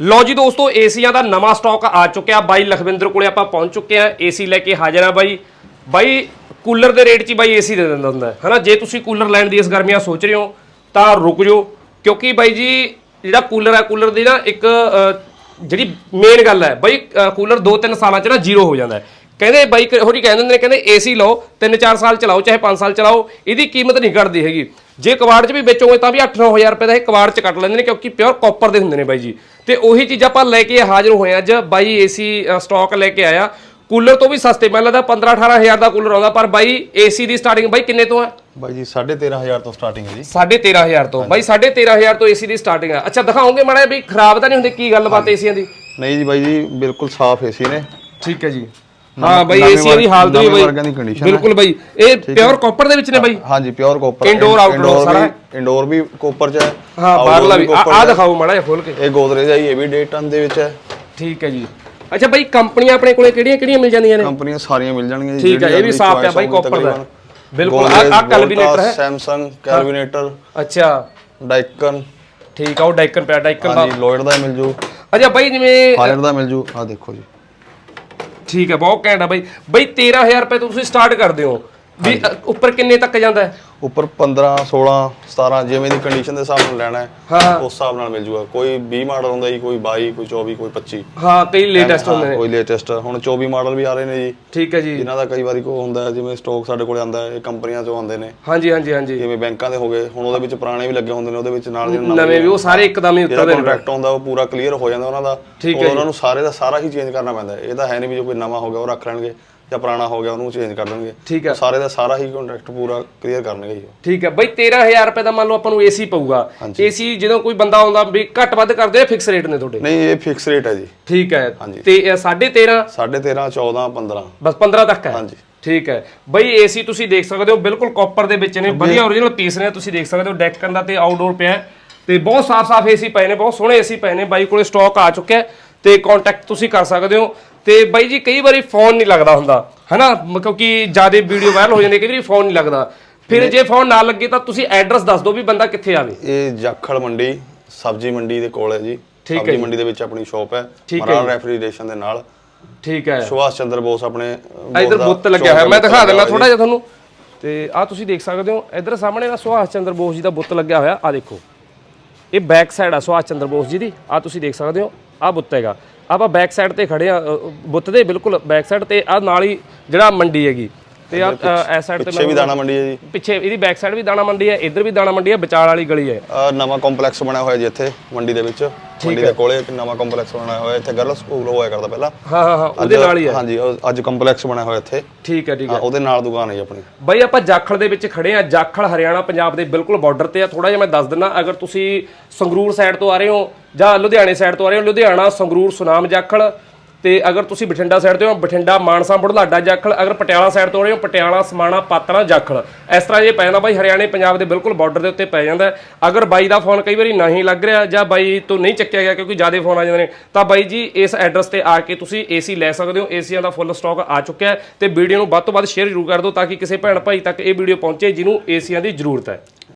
ਲੋ ਜੀ ਦੋਸਤੋ, ਏਸੀਆਂ ਦਾ ਨਵਾਂ ਸਟਾਕ ਆ ਚੁੱਕਿਆ। ਬਾਈ ਲਖਵਿੰਦਰ ਕੋਲੇ ਆਪਾਂ ਪਹੁੰਚ ਚੁੱਕੇ ਆ ਏਸੀ ਲੈ ਕੇ ਹਾਜ਼ਰ ਆ ਬਾਈ। ਬਾਈ, ਕੂਲਰ ਦੇ ਰੇਟ 'ਚ ਹੀ ਬਾਈ ਏਸੀ ਦੇ ਦਿੰਦਾ ਹੁੰਦਾ ਹੈ। ਹਨਾ, ਜੇ ਤੁਸੀਂ ਕੂਲਰ ਲੈਣ ਦੀ ਇਸ ਗਰਮੀਆਂ ਸੋਚ ਰਹੇ ਹੋ, ਤਾਂ ਰੁਕ ਜਾਓ। ਕਿਉਂਕਿ ਬਾਈ ਜੀ, ਜਿਹੜਾ ਕੂਲਰ ਹੈ ਕੂਲਰ ਦੀ ਨਾ ਇੱਕ ਜਿਹੜੀ ਮੇਨ ਗੱਲ ਹੈ, ਬਾਈ ਕੂਲਰ 2-3 ਸਾਲਾਂ 'ਚ ਨਾ ਜ਼ੀਰੋ ਹੋ ਜਾਂਦਾ ਹੈ। ਕਹਿੰਦੇ ਬਾਈ ਕ- ਹੋਰ ਹੀ ਕਹਿੰਦੇ ਨੇ, ਕਹਿੰਦੇ ਏਸੀ ਲਓ 3-4 ਸਾਲ ਚਲਾਓ, ਚਾਹੇ 5 ਸਾਲ ਚਲਾਓ, ਇਹਦੀ ਕੀਮਤ ਨਹੀਂ ਘਟਦੀ ਹੈਗੀ। ਜੇ ਕਵਾੜ 'ਚ ਵੀ ਵੇਚੋਗੇ ਤਾਂ ਵੀ 8-9000 ਰੁਪਏ ਦਾ ਇਹ ਕਵਾੜ 'ਚ ਕੱਟ ਲੈਂਦੇ ਨੇ ਕਿਉਂਕਿ ਪਿਓਰ ਕਾਪਰ ਦੇ ਹੁੰਦੇ ਨੇ ਬਾਈ ਜੀ। ਤੇ ਉਹੀ ਚੀਜ਼ਾਂ ਆਪਾਂ ਲੈ ਕੇ ਹਾਜ਼ਰ ਹੋਏ ਅੱਜ ਬਾਈ ਏਸੀ ਸਟਾਕ ਲੈ ਕੇ ਆਇਆ। ਕੂਲਰ ਤੋਂ ਵੀ ਸਸਤੇ ਮੈਨੂੰ ਲੱਗਦਾ 15-18000 ਦਾ ਕੂਲਰ ਆਉਂਦਾ ਪਰ ਬਾਈ ਏਸੀ ਦੀ ਸਟਾਰਟਿੰਗ ਬਾਈ ਕਿੰਨੇ ਤੋਂ ਹੈ ਬਾਈ ਜੀ 13500 ਤੋਂ ਸਟਾਰਟਿੰਗ ਹੈ ਜੀ। 13500 ਤੋਂ। ਬਾਈ 13500 ਤੋਂ ਏਸੀ ਦੀ ਸਟਾਰਟਿੰਗ ਹੈ ਅੱਛਾ ਦਿਖਾਓਗੇ ਮਾੜਾ ਵੀ ਖਰਾਬ ਤਾਂ ਨਹੀਂ ਹੁੰਦੇ? ਕੀ ਗੱਲਬਾਤ ਏਸੀਆਂ ਦੀ? ਨਹੀਂ ਜੀ ਬਾਈ ਜੀ ਬਿਲਕੁਲ ਸਾਫ਼ ਏਸੀ ਨੇ। ਠੀਕ ਹੈ ਜੀ। ਹਾਂ ਬਾਈ ਨਵੇਂ ਏਸੀਆਂ ਦੀ ਹਾਲਤ ਵੀ ਬਾਈ ਹੈ। ਬਿਲਕੁਲ ਬਾਈ। ਇਹ ਪਿਓਰ ਕਾਪਰ ਦੇ ਵਿੱਚ ਨੇ ਬਾਈ। ਹਾਂਜੀ ਪਿਓਰ ਕੋਪਰ Indoor, outdoor ਸਾਰਾ? ਇੰਡੋਰ ਵੀ ਕੋਪਰ ਚ ਹੈ। ਹਾਂ ਬਾਹਰਲਾ ਵੀ ਆ ਹੈ। ਦਿਖਾਓ ਮਾੜਾ ਜਿਹਾ ਖੋਲ ਕੇ। ਇਹ ਗੋਦਰੇਜ ਹੈ ਜੀ, ਇਹ ਵੀ 1.5 ਟਨ ਦੇ ਵਿੱਚ ਹੈ। ਠੀਕ ਹੈ ਜੀ। ਅੱਛਾ ਬਾਈ ਕੰਪਨੀਆਂ ਆਪਣੇ ਕੋਲੇ ਕਿਹੜੀਆਂ ਕਿਹੜੀਆਂ ਮਿਲ ਜਾਂਦੀਆਂ ਨੇ? ਕੰਪਨੀਆਂ ਸਾਰੀਆਂ ਮਿਲ ਜਾਣਗੀਆਂ ਠੀਕ ਹੈ, ਇਹ ਵੀ ਸਾਫ਼ ਪਿਆ ਬਾਈ copper ਦਾ। ਬਿਲਕੁਲ, ਆਹ ਕੈਲਵੀਨੇਟਰ ਹੈ। ਸੈਮਸੰਗ ਕੈਲਵੀਨੇਟਰ ਅੱਛਾ। ਡਾਈਕਨ ਠੀਕ ਆ ਉਹ ਡਾਈਕਨ ਪਿਆ ਡਾਈਕਨ ਦਾ। ਹਾਂਜੀ ਲੋਇਡ ਦਾ ਮਿਲ ਜੂ। ਅੱਛਾ ਬਾਈ ਜਿਵੇਂ ਹਾਇਰ ਦਾ ਮਿਲ ਜੂ। ਆ ਦੇਖੋ ਜੀ। ਠੀਕ ਹੈ ਬਹੁਤ ਘੈਂਟ ਆ ਬਾਈ। ਬਾਈ 13000 ਰੁਪਏ ਤੋਂ ਤੁਸੀਂ ਸਟਾਰਟ ਕਰਦੇ ਹੋ ਵੀ ਅ, ਉੱਪਰ ਕਿੰਨੇ ਤੱਕ ਜਾਂਦਾ ਹੈ? ਉੱਪਰ 15 16 17 ਜਿਵੇਂ ਦੀ ਕੰਡੀਸ਼ਨ ਦੇ ਹਿਸਾਬ ਨਾਲ ਲੈਣਾ ਹੈ ਹਾਂ। ਉਸ ਹਿਸਾਬ ਨਾਲ ਮਿਲ ਜੂਗਾ। ਕੋਈ 20 ਮਾਡਲ ਹੁੰਦਾ ਜੀ ਕੋਈ 22 ਕੋਈ 24 ਕੋਈ 25 ਹਾਂ ਕਈ ਲੇਟੈਸਟ ਹੁੰਦੇ ਨੇ। ਕੋਈ ਲੇਟੈਸਟ ਹੁਣ 24 ਮਾਡਲ ਵੀ ਆ ਰਹੇ ਨੇ ਜੀ। ਠੀਕ ਹੈ ਜੀ। ਇਹਨਾਂ ਦਾ ਕਈ ਵਾਰੀ ਕੋ ਹੁੰਦਾ ਹੈ, ਜਿਵੇਂ ਸਟਾਕ ਸਾਡੇ ਕੋਲ ਆਂਦਾ ਹੈ ਇਹ ਕੰਪਨੀਆਂ ਚੋਂ ਆਉਂਦੇ ਨੇ। ਹਾਂਜੀ ਹਾਂਜੀ ਹਾਂਜੀ। ਜਿਵੇਂ ਬੈਂਕਾਂ ਦੇ ਹੋ ਗਏ ਹੁਣ ਉਹਦੇ ਵਿੱਚ ਪੁਰਾਣੇ ਵੀ ਲੱਗੇ ਹੁੰਦੇ ਨੇ ਉਹਦੇ ਵਿੱਚ ਨਾਲ ਦੀ ਨਵੇਂ ਵੀ ਉਹ ਸਾਰੇ ਇੱਕਦਮ ਹੀ ਜਿਹੜਾ ਉਤਰਦੇ ਨੇ। ਕੰਟਰੈਕਟ ਆਉਂਦਾ ਉਹ ਪੂਰਾ ਕਲੀਅਰ ਹੋ ਜਾਂਦਾ ਉਹਨਾਂ ਦਾ। ਠੀਕ ਉਦੋਂ ਉਹਨਾਂ ਨੂੰ ਸਾਰੇ ਦਾ ਸਾਰਾ ਹੀ ਚੇਂਜ ਕਰਨਾ ਪੈਂਦਾ ਹੈ। ਇਹ ਤਾਂ ਹੈ ਨਹੀਂ ਵੀ ਜੋ ਕੋਈ ਨਵਾਂ ਹੋ ਗਿਆ ਉਹ ਰੱਖ ਲੈਣਗੇ। ਜਾਂ ਪੁਰਾਣਾ ਹੋ ਗਿਆ ਉਹਨੂੰ ਚੇਂਜ ਕਰ ਦੇਣਗੇ। ਠੀਕ ਹੈ। ਸਾਰੇ ਦਾ ਸਾਰਾ ਹੀ ਕੰਟਰੈਕਟ ਪੂਰਾ ਕਲੀਅਰ ਕਰਨਗੇ ਜੀ ਉਹ। ਠੀਕ ਹੈ। ਬਾਈ 13000 ਰੁਪਏ ਦਾ ਮੰਨ ਲਓ ਆਪਾਂ ਨੂੰ ਏਸੀ ਪਊਗਾ। ਏਸੀ ਜਦੋਂ ਕੋਈ ਬੰਦਾ ਆਉਂਦਾ ਵੀ ਘੱਟ ਵੱਧ ਕਰਦੇ ਆ ਫਿਕਸ ਰੇਟ ਨੇ ਤੁਹਾਡੇ? ਨਹੀਂ ਇਹ ਫਿਕਸ ਰੇਟ ਹੈ ਜੀ। ਠੀਕ ਹੈ। ਹਾਂਜੀ। ਤੇ ਇਹ 13.5 13.5 14 15 ਬਸ 15 ਤੱਕ ਹੈ। ਹਾਂਜੀ। ਠੀਕ ਹੈ। ਬਈ ਏਸੀ ਤੁਸੀਂ ਦੇਖ ਸਕਦੇ ਹੋ ਬਿਲਕੁਲ ਕਾਪਰ ਦੇ ਵਿੱਚ ਨੇ। ਵਧੀਆ origignal ਪੀਸ ਨੇ ਤੁਸੀਂ ਦੇਖ ਸਕਦੇ ਹੋ ਡੈਕਨ ਦਾ ਤੇ ਆਊਟਡੋਰ ਪਿਆ ਹੈ। ਤੇ ਬਹੁਤ ਸਾਫ਼-ਸਾਫ਼ ਏਸੀ ਪਏ ਨੇ ਬਹੁਤ ਸੋਹਣੇ ਏਸੀ ਪਏ ਨੇ। ਬਾਈ ਕੋਲੇ ਸਟਾਕ ਆ ਚੁੱਕਿਆ ਹੈ। ਤੇ ਕੰਟੈਕਟ ਤੁਸੀਂ ਕਰ ਸਕਦੇ ਹੋ। ਤੇ ਬਾਈ ਜੀ ਕਈ ਵਾਰੀ ਫੋਨ ਨਹੀਂ ਲੱਗਦਾ ਹੁੰਦਾ ਹੈਨਾ? ਮ- ਕਿਉਂਕਿ ਜ਼ਿਆਦਾ ਵੀਡੀਓ ਵਾਇਰਲ ਹੋ ਜਾਂਦੀ ਹੈ, ਕਈ ਵਾਰੀ ਫੋਨ ਨਹੀਂ ਲੱਗਦਾ। ਫਿਰ ਜੇ ਫੋਨ ਨਾ ਲੱਗੇ ਤਾਂ ਤੁਸੀਂ ਐਡਰੈਸ ਦੱਸ ਦਿਓ ਵੀ ਬੰਦਾ ਕਿੱਥੇ ਆਵੇ। ਇਹ ਜਾਖਲ ਮੰਡੀ ਸਬਜ਼ੀ ਮੰਡੀ ਦੇ ਕੋਲ ਹੈ ਜੀ। ਠੀਕ ਹੈ ਸਬਜ਼ੀ ਜੀ। ਮੰਡੀ ਦੇ ਵਿੱਚ ਆਪਣੀ ਸ਼ਾਪ ਹੈ ਠੀਕ ਹੈ ਮਰਾਲ ਰੈਫਰੀਜਰੇਸ਼ਨ ਦੇ ਨਾਲ। ਠੀਕ ਹੈ। ਸੁਭਾਸ਼ ਚੰਦਰ ਬੋਸ ਆਪਣੇ ਆ ਇਧਰ ਬੁੱਤ ਲੱਗਿਆ ਹੋਇਆ ਮੈਂ ਦਿਖਾ ਦਿੰਦਾ ਥੋੜਾ ਜਿਹਾ ਤੁਹਾਨੂੰ। ਤੇ ਆ ਤੁਸੀਂ ਦੇਖ ਸਕਦੇ ਹੋ ਇਧਰ ਸਾਹਮਣੇ ਨਾ ਸੁਭਾਸ਼ ਚੰਦਰ ਬੋਸ ਜੀ ਦਾ ਬੁੱਤ ਲੱਗਿਆ ਹੋਇਆ ਆ ਦੇਖੋ। ਇਹ ਬੈਕ ਸਾਈਡ ਆ ਸੁਭਾਸ਼ ਚੰਦਰ ਬੋਸ ਜੀ ਦੀ ਆ ਤੁਸੀਂ ਦੇਖ ਸਕਦੇ ਹੋ। ਆ ਬੁੱਤ ਹੈਗਾ। ਆਪਾਂ ਬੈਕ ਸਾਈਡ ਤੇ ਖੜੇ ਆ ਅ, ਬੁੱਤ ਦੇ ਬਿਲਕੁਲ ਬੈਕ ਸਾਈਡ ਤੇ ਆ ਨਾਲ ਹੀ ਜਿਹੜਾ ਮੰਡੀ ਹੈਗੀ। ਤੇ ਆ ਇਸ ਸਾਈਡ ਤੇ ਪਿੱਛੇ ਵੀ ਦਾਣਾ ਮੰਡੀ ਹੈ ਜੀ। ਪਿੱਛੇ ਇਹਦੀ ਬੈਕ ਸਾਈਡ ਵੀ ਦਾਣਾ ਮੰਡੀ ਹੈ ਇਧਰ ਵੀ ਦਾਣਾ ਮੰਡੀ ਹੈ ਵਿਚਾਲ ਵਾਲੀ ਗਲੀ ਹੈ। ਨਵਾਂ ਕੰਪਲੈਕਸ ਬਣਿਆ ਹੋਇਆ ਜੀ ਇੱਥੇ ਮੰਡੀ ਦੇ ਵਿੱਚ। ਮੰਡੀ ਦੇ ਕੋਲੇ ਇੱਕ ਨਵਾਂ ਕੰਪਲੈਕਸ ਬਣਾਇਆ ਹੋਇਆ ਇੱਥੇ ਗਰਲ ਸਕੂਲ ਹੋਇਆ ਕਰਦਾ ਪਹਿਲਾਂ। ਹਾਂ ਹਾਂ ਹਾਂ ਉਹਦੇ ਨਾਲ ਹੀ ਹੈ। ਹਾਂਜੀ ਉਹ ਅੱਜ ਕੰਪਲੈਕਸ ਬਣਿਆ ਹੋਇਆ ਇੱਥੇ। ਠੀਕ ਹੈ ਠੀਕ ਹੈ ਹਾਂ, ਉਹਦੇ ਨਾਲ ਦੁਕਾਨ ਹੈ ਜੀ ਆਪਣੀ। ਬਾਈ ਆਪਾਂ ਜਾਖਲ ਦੇ ਵਿੱਚ ਖੜੇ ਆ ਜਾਖਲ ਹਰਿਆਣਾ ਪੰਜਾਬ ਦੇ ਬਿਲਕੁਲ ਬਾਰਡਰ ਤੇ ਆ। ਥੋੜਾ ਜਿਹਾ ਮੈਂ ਦੱਸ ਦਿੰਦਾ ਅਗਰ ਤੁਸੀਂ ਸੰਗਰੂਰ ਸਾਈਡ ਤੋਂ ਆ ਰਹੇ ਹੋ ਜਾਂ ਲੁਧਿਆਣੇ ਸਾਈਡ ਤੋਂ ਆ ਰਹੇ ਹੋ, ਲੁਧਿਆਣਾ, ਸੰਗਰੂਰ, ਸੁਨਾਮ, ਜਾਖਲ ਤੇ ਅਗਰ ਤੁਸੀਂ ਬਠਿੰਡਾ ਸਾਈਡ ਤੋਂ ਹੋ, ਬਠਿੰਡਾ, ਮਾਨਸਾ, ਬੁਢਲਾਡਾ, ਜਾਖਲ, ਅਗਰ ਪਟਿਆਲਾ ਸਾਈਡ ਤੋਂ ਆ ਰਹੇ ਹੋ, ਪਟਿਆਲਾ, ਸਮਾਣਾ, ਪਾਤਰਾ, ਜਾਖਲ। ਇਸ ਤਰ੍ਹਾਂ ਇਹ ਪੈ ਜਾਂਦਾ ਬਾਈ, ਹਰਿਆਣੇ, ਪੰਜਾਬ ਦੇ ਬਿਲਕੁਲ ਬਾਰਡਰ ਦੇ ਉੱਤੇ ਪੈ ਜਾਂਦਾ। ਅਗਰ ਬਾਈ ਦਾ ਫੋਨ ਕਈ ਵਾਰੀ ਨਹੀਂ ਲੱਗ ਰਿਹਾ ਜਾਂ ਬਾਈ ਤੋਂ ਨਹੀਂ ਚੱਕਿਆ ਗਿਆ ਕਿਉਂਕਿ ਜ਼ਿਆਦਾ ਫੋਨ ਆ ਜਾਂਦੇ ਨੇ, ਤਾਂ ਬਾਈ ਜੀ ਇਸ ਐਡਰੈਸ ਤੇ ਆ ਕੇ ਤੁਸੀਂ ਏਸੀ ਲੈ ਸਕਦੇ ਹੋ। ਏਸੀਆਂ ਦਾ ਫੁੱਲ ਸਟਾਕ ਆ ਚੁੱਕਿਆ ਹੈ ਤੇ ਵੀਡੀਓ ਨੂੰ ਵੱਧ ਤੋਂ ਵੱਧ ਸ਼ੇਅਰ ਜ਼ਰੂਰ ਕਰ ਦਿਓ ਤਾਂ ਕਿ ਕਿਸੇ ਭੈਣ ਭਾਈ ਤੱਕ ਇਹ ਵੀਡੀਓ ਪਹੁੰਚੇ, ਜਿਹਨੂੰ ਏਸੀਆਂ ਦੀ ਜ਼ਰੂਰਤ ਹੈ।